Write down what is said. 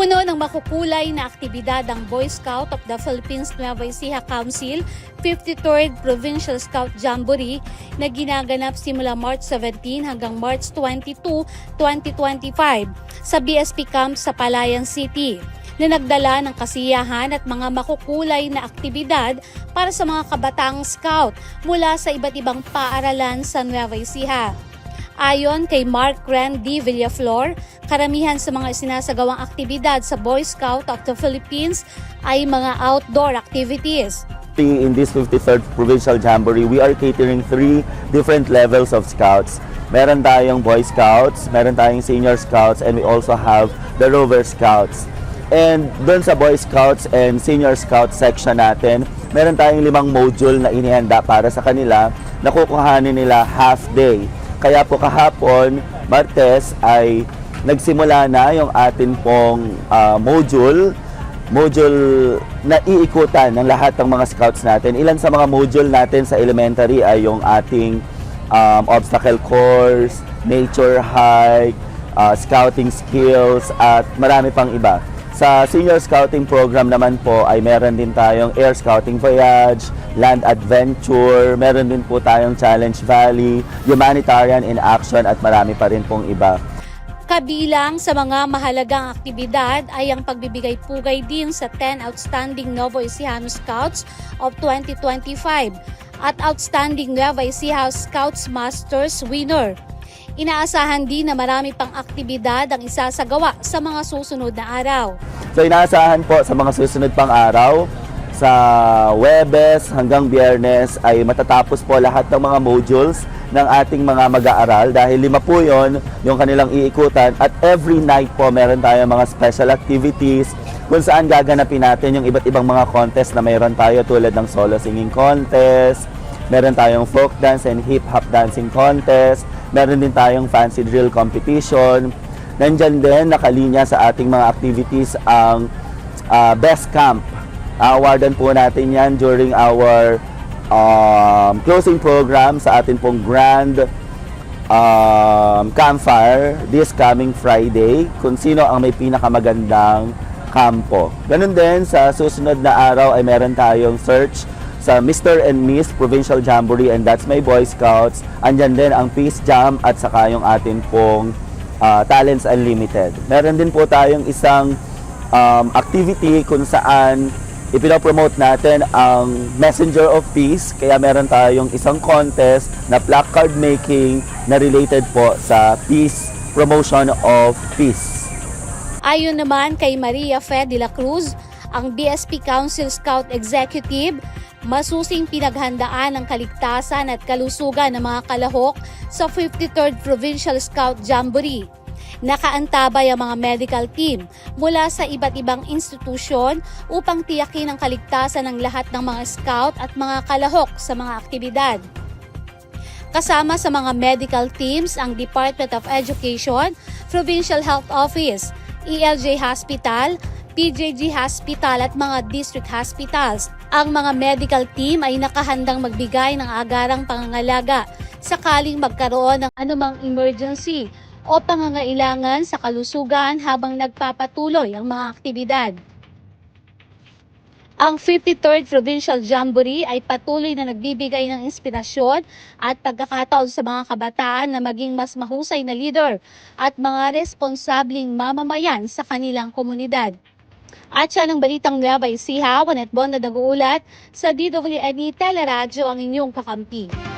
Puno ng makukulay na aktibidad ang Boy Scout of the Philippines Nueva Ecija Council 53rd Provincial Scout Jamboree na ginaganap simula March 17 hanggang March 22, 2025 sa BSP Camp sa Palayan City na nagdala ng kasiyahan at mga makukulay na aktibidad para sa mga kabataang scout mula sa iba't ibang paaralan sa Nueva Ecija. Ayon kay Mark Ren D. Villaflor, karamihan sa mga sinasagawang aktibidad sa Boy Scout of the Philippines ay mga outdoor activities. In this 53rd Provincial Jamboree, we are catering three different levels of scouts. Meron tayong Boy Scouts, meron tayong Senior Scouts, and we also have the Rover Scouts. And doon sa Boy Scouts and Senior Scout section natin, meron tayong limang module na inihanda para sa kanila na kukuhanin nila half day. Kaya po kahapon, Martes, ay nagsimula na yung atin pong ah, module module na iikutan ng lahat ng mga scouts natin. Ilan sa mga module natin sa elementary ay yung ating um, obstacle course, nature hike, uh, scouting skills, at marami pang iba. Sa senior scouting program naman po ay meron din tayong air scouting voyage, land adventure, meron din po tayong challenge valley, humanitarian in action at marami pa rin pong iba. Kabilang sa mga mahalagang aktibidad ay ang pagbibigay pugay din sa 10 outstanding Novo Ecijano Scouts of 2025 at outstanding Nueva Ecija Scouts Masters winner. Inaasahan din na marami pang aktibidad ang isasagawa sa mga susunod na araw. So inaasahan po sa mga susunod pang araw, sa Webes hanggang Biyernes ay matatapos po lahat ng mga modules ng ating mga mag-aaral dahil lima po yon yung kanilang iikutan at every night po meron tayong mga special activities kung saan gaganapin natin yung iba't ibang mga contest na mayroon tayo tulad ng solo singing contest, meron tayong folk dance and hip hop dancing contest, meron din tayong fancy drill competition, Nandyan din nakalinya sa ating mga activities ang ah, best camp. Awardan po natin yan during our um, closing program sa atin pong grand um, campfire this coming Friday kung sino ang may pinakamagandang kampo. Ganun din sa susunod na araw ay meron tayong search sa Mr. and Miss Provincial Jamboree and that's my Boy Scouts. Andyan din ang Peace Jam at saka yung atin pong ah, Talents Unlimited. Meron din po tayong isang um, activity kung saan ipinopromote natin ang Messenger of Peace. Kaya meron tayong isang contest na placard making na related po sa Peace, Promotion of Peace. Ayon naman kay Maria Fe de la Cruz, ang BSP Council Scout Executive, masusing pinaghandaan ang kaligtasan at kalusugan ng mga kalahok sa 53rd Provincial Scout Jamboree. Nakaantabay ang mga medical team mula sa iba't ibang institusyon upang tiyakin ang kaligtasan ng lahat ng mga scout at mga kalahok sa mga aktibidad. Kasama sa mga medical teams ang Department of Education, Provincial Health Office, ELJ Hospital, PJG Hospital at mga district hospitals. Ang mga medical team ay nakahandang magbigay ng agarang pangangalaga sakaling magkaroon ng anumang emergency o pangangailangan sa kalusugan habang nagpapatuloy ang mga aktibidad. Ang 53rd Provincial Jamboree ay patuloy na nagbibigay ng inspirasyon at pagkakataon sa mga kabataan na maging mas mahusay na leader at mga responsabling mamamayan sa kanilang komunidad. At siya ng Balitang Nueva Ecija, Juanet Bonda nag-uulat sa DWNE Teleradyo ang inyong kakampi.